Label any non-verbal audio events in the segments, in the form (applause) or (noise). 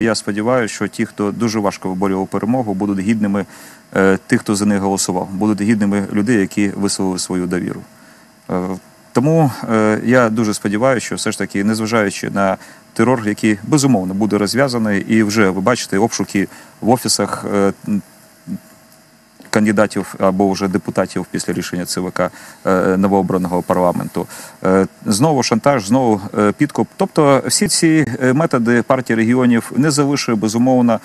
Я сподіваюся, що ті, хто дуже важко виборював перемогу, будуть гідними е, тих, хто за них голосував, будуть гідними людей, які висловили свою довіру. Е, тому е, я дуже сподіваюся, що все ж таки, незважаючи на терор, який безумовно буде розв'язаний, і вже ви бачите обшуки в офісах. Е, Кандидатів або вже депутатів після рішення ЦВК е, новообраного парламенту. Е, Знову шантаж, знову е, підкуп. Тобто, всі ці методи партії регіонів не залишує безумовно,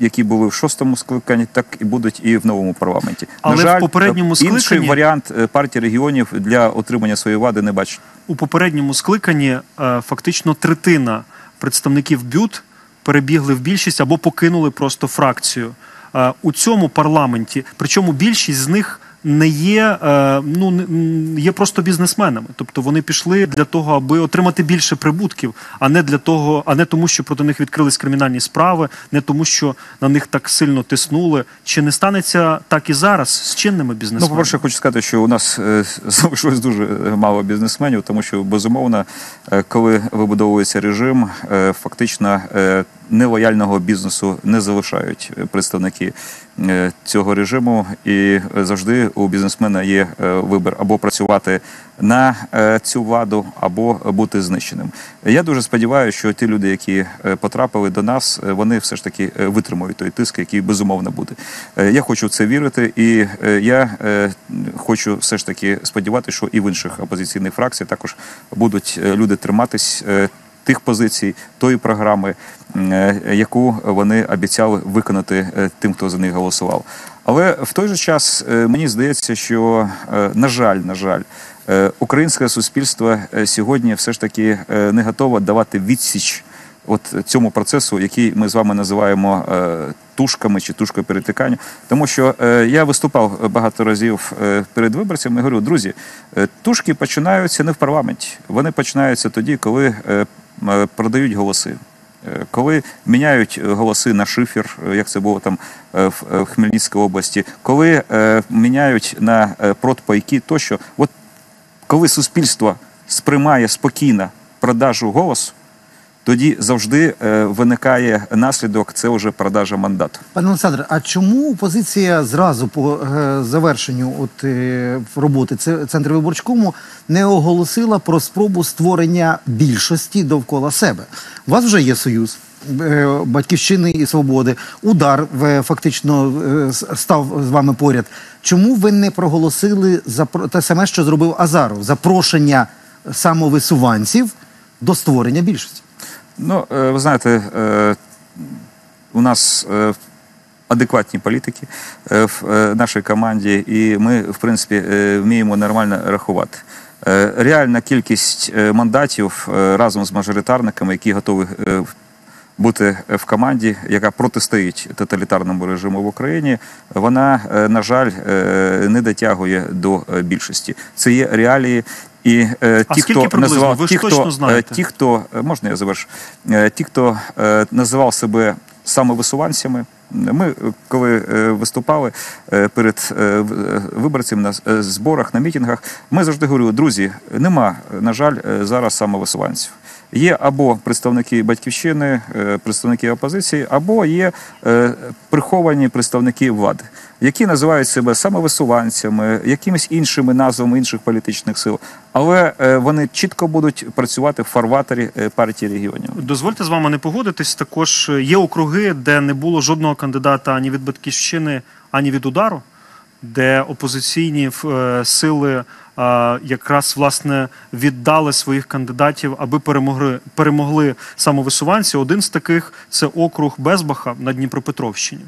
які були в шостому скликанні, так і будуть і в новому парламенті. Але в попередньому інший варіант партії регіонів для отримання своєї влади не бачить. У попередньому скликанні фактично третина представників БЮТ перебігли в більшість або покинули просто фракцію. Е, У цьому парламенті, причому більшість з них не є, е, ну є просто бізнесменами. Тобто вони пішли для того, аби отримати більше прибутків, а не для того, а не тому, що проти них відкрились кримінальні справи, не тому, що на них так сильно тиснули. Чи не станеться так і зараз з чинними Ну, по-перше, хочу сказати, що у нас е, (laughs) залишилось дуже мало бізнесменів, тому що безумовно, е, коли вибудовується режим, е, фактично е, нелояльного бізнесу не залишають представники е, цього режиму, і завжди у бізнесмена є е, вибір або працювати на е, цю владу, або бути знищеним. Я дуже сподіваюся, що ті люди, які потрапили до нас, вони все ж таки витримують той тиск, який безумовно буде. Я хочу в це вірити, і я хочу все ж таки сподіватися, що і в інших опозиційних фракціях також будуть люди триматись. Тих позицій, тої програми, е, яку вони обіцяли виконати е, тим, хто за них голосував. Але в той же час е, мені здається, що на жаль, на жаль, українське суспільство сьогодні все ж таки не готове давати відсіч от цьому процесу, який ми з вами називаємо тушками чи тушкою перетикання. Тому що я виступав багато разів перед виборцями говорю, друзі, тушки починаються не в парламенті. Вони починаються тоді, коли продають голоси. Е, Коли міняють е, голоси на шифер, е, як це було там е, в е, Хмельницькій області, коли е, міняють на е, протпайки, тощо, от коли суспільство сприймає спокійно продажу голосу, тоді завжди е, виникає наслідок, це вже продажа мандату. Пане Олександре, а чому опозиція зразу по е, завершенню от, е, роботи це- Центру виборчкому не оголосила про спробу створення більшості довкола себе? У вас вже є союз. Батьківщини і свободи, удар фактично став з вами поряд. Чому ви не проголосили запро- те саме, що зробив Азаров? Запрошення самовисуванців до створення більшості? Ну, е, ви знаєте, е, у нас е, адекватні політики в нашій команді, і ми, в принципі, вміємо нормально рахувати. Реальна кількість мандатів разом з мажоритарниками, які готові бути в команді, яка протистоїть тоталітарному режиму в Україні, вона, е, на жаль, е, не дотягує до е, більшості. Це є реалії. І е, А ті, хто приблизно? називав Ви ж ті, точно хто, знаєте. ті, хто можна я завершу, ті, хто е, називав себе самовисуванцями. Ми, коли е, виступали е, перед е, виборцями на е, зборах, на мітингах, ми завжди говорили, друзі, нема, на жаль, зараз самовисуванців. Є або представники батьківщини, е, представники опозиції, або є е, приховані представники влади, які називають себе самовисуванцями, якимись іншими назвами інших політичних сил, але е, вони чітко будуть працювати в фарватері партії регіонів. Дозвольте з вами не погодитись. Також є округи, де не було жодного кандидата ані від батьківщини, ані від удару, де опозиційні е, сили е, якраз власне віддали своїх кандидатів, аби перемогли перемогли самовисуванці. Один з таких це округ Безбаха на Дніпропетровщині.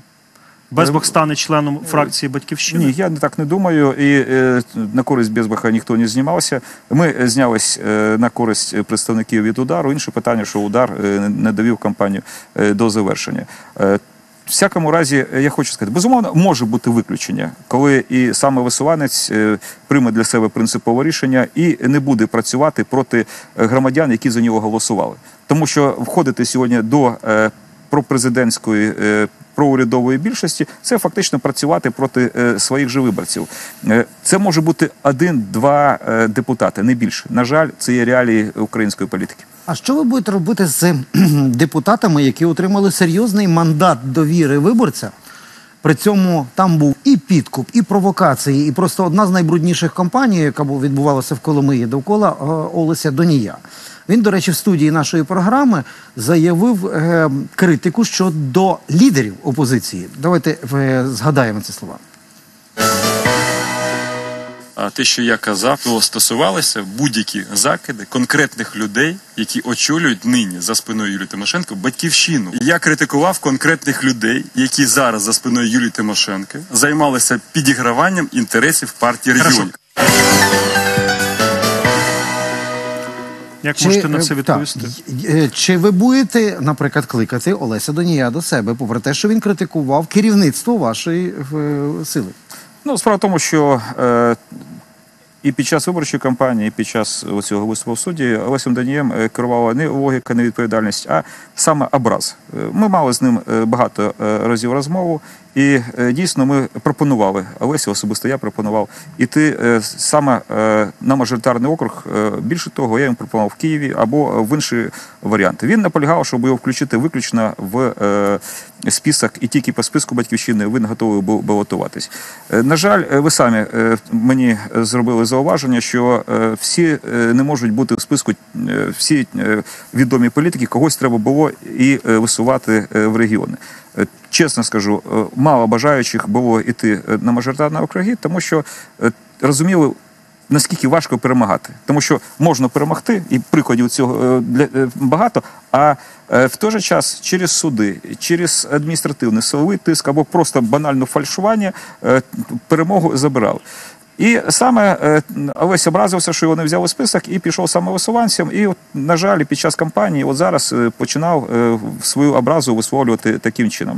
Безбах стане членом фракції батьківщини. Ні, я так не думаю. І е, на користь Безбаха ніхто не знімався. Ми е, знялись е, на користь представників від удару. Інше питання, що удар е, не довів кампанію е, до завершення. Е, всякому разі, е, я хочу сказати, безумовно, може бути виключення, коли і саме висуванець е, прийме для себе принципове рішення і не буде працювати проти е, громадян, які за нього голосували. Тому що входити сьогодні до пропрезидентської проурядової більшості це фактично працювати проти своїх же виборців. Це може бути один-два депутати, не більше. На жаль, це є реалії української політики. А що ви будете робити з (clears throat) депутатами, які отримали серйозний мандат довіри виборця? При цьому там був і підкуп, і провокації, і просто одна з найбрудніших кампаній, яка відбувалася в Коломиї довкола е, Олеся Донія. Він, до речі, в студії нашої програми заявив е, критику щодо лідерів опозиції. Давайте е, згадаємо ці слова. А те, що я казав, то стосувалося будь-які закиди конкретних людей, які очолюють нині за спиною Юлії Тимошенко батьківщину. Я критикував конкретних людей, які зараз за спиною Юлії Тимошенко займалися підіграванням інтересів партії регіонів. Як можете на е, це відповісти? так, е, чи ви будете, наприклад, кликати Олеся Донія до себе, попри те, що він критикував керівництво вашої е, сили? Ну, справа в тому, що е, і під час виборчої кампанії, і під час цього виступу в суді Олесем Данієм е, керувала не логіка, не відповідальність, а саме образ. Е, Ми мали з ним е, багато е, разів розмову, і е, дійсно ми пропонували Олесі, особисто я пропонував іти е, саме е, на мажоритарний округ. Більше того, я йому пропонував в Києві або в інші варіанти. Він наполягав, щоб його включити виключно в список, і тільки по списку батьківщини він готовий був балотуватись. На жаль, ви самі мені зробили зауваження, що всі не можуть бути в списку, всі відомі політики, когось треба було і висувати в регіони. Е, Чесно скажу, е, мало бажаючих було йти е, на мажоритарні округи, тому що розуміли, наскільки важко перемагати. Тому що можна перемогти, і прикладів цього для, багато, а в той же час через суди, через адміністративний силовий тиск або просто банальне фальшування перемогу забирали. І саме е, Олесь образився, що його не взяли список, і пішов саме висуванцем. І, на жаль, під час кампанії, от зараз е, починав е, свою образу висловлювати таким чином.